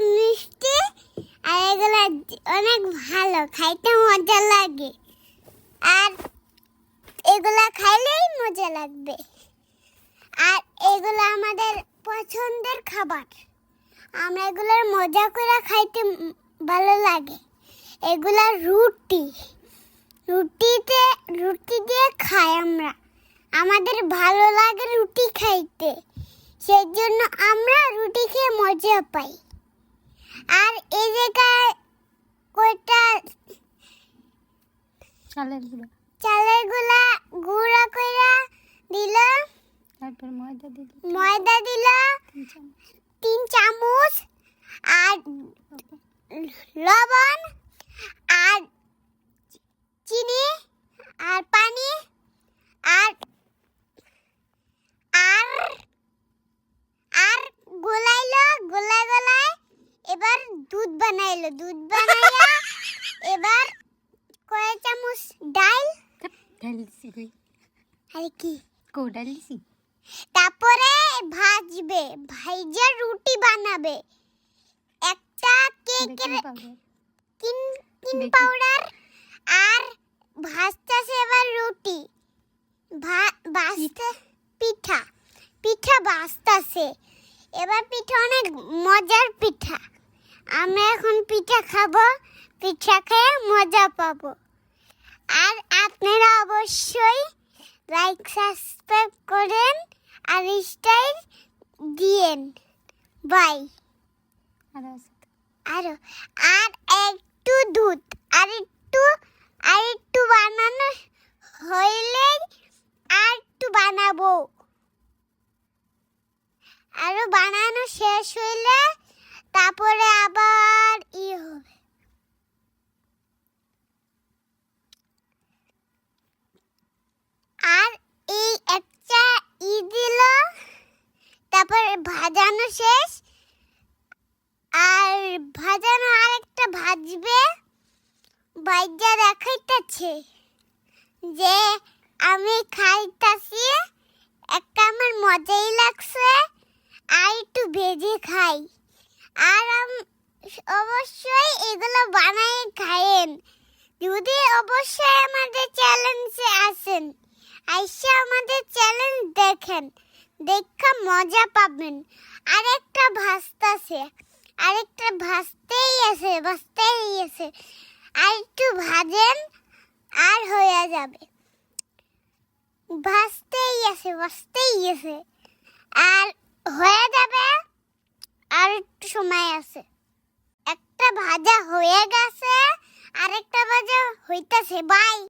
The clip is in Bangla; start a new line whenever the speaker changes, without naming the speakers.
মিষ্টি আর এগুলো অনেক ভালো, খাইতে মজা লাগে। আর এগুলো খাইলেই মজা লাগবে। আর এগুলো আমাদের পছন্দের খাবার। আমরা এগুলোর মজা করে খাইতে ভালো লাগে। এগুলো রুটি। রুটিতে, রুটি দিয়ে খাই আমরা। আমাদের ভালো লাগে রুটি খাইতে। সেই জন্য আমরা রুটি খেয়ে মজা পাই। আর এই জায়গায় কয়টা
চালের গুঁড়ো।
চালেরগুলা গুঁড়া কইরা দিল।
তারপর ময়দা দিল।
ময়দা দিল
তিন চামচ।
আর লবণ আর চিনি আর পানি আর আর আর গোলাইলো গোলাই গোলাই এবার দুধ বানাইলো দুধ বানাইয়া এবার কয় চামচ ডাল?
ডাল দিছি
আর কি?
কো ডাল দিছি?
তারপরে ভাজবে ভাইজা রুটি বানাবে। একটা কেকের কিন কিন পাউডার আর ভাজতেছে এবার রুটি। ভাজতে পিঠা পিঠা ভাজতেছে। এবার পিঠা অনেক মজার পিঠা। আমরা এখন পিঠা খাব পিঠা খেয়ে মজা পাবো। আর আপনারা অবশ্যই লাইক সাবস্ক্রাইব করেন আর স্টাইল দিয়েন। বাই
আর।
আরও একটু দুধ আর একটু আর একটু বানানো হইলে আর একটু বানাবো। আরও বানানো শেষ হইলে তারপরে আবার ই হবে আর এই একটা ই দিল তারপরে ভাজানো শেষ। আর ভাজানো আরেকটা ভাজবে। বাইজা দেখাইতেছে যে আমি খাইতাছি, একটা আমার মজাই লাগছে, আর একটু ভেজে খাই। আর অবশ্যই এগুলো বানাই খায়েন যদি অবশ্যই আমাদের চ্যালেঞ্জে আসেন, আইসা আমাদের চ্যালেঞ্জ দেখেন। দেখা মজা পাবেন। আরেকটা ভাজতাছে আরেকটা ভাজতেই আছে ভাজতেই আছে। আর একটু ভাজেন, আর হয়ে যাবে। ভাজতেই আছে ভাজতেই আছে। আর হয়ে যাবে, আর একটু সময় আছে। একটা ভাজা হয়ে গেছে, আরেকটা ভাজা হইতাছে। বাই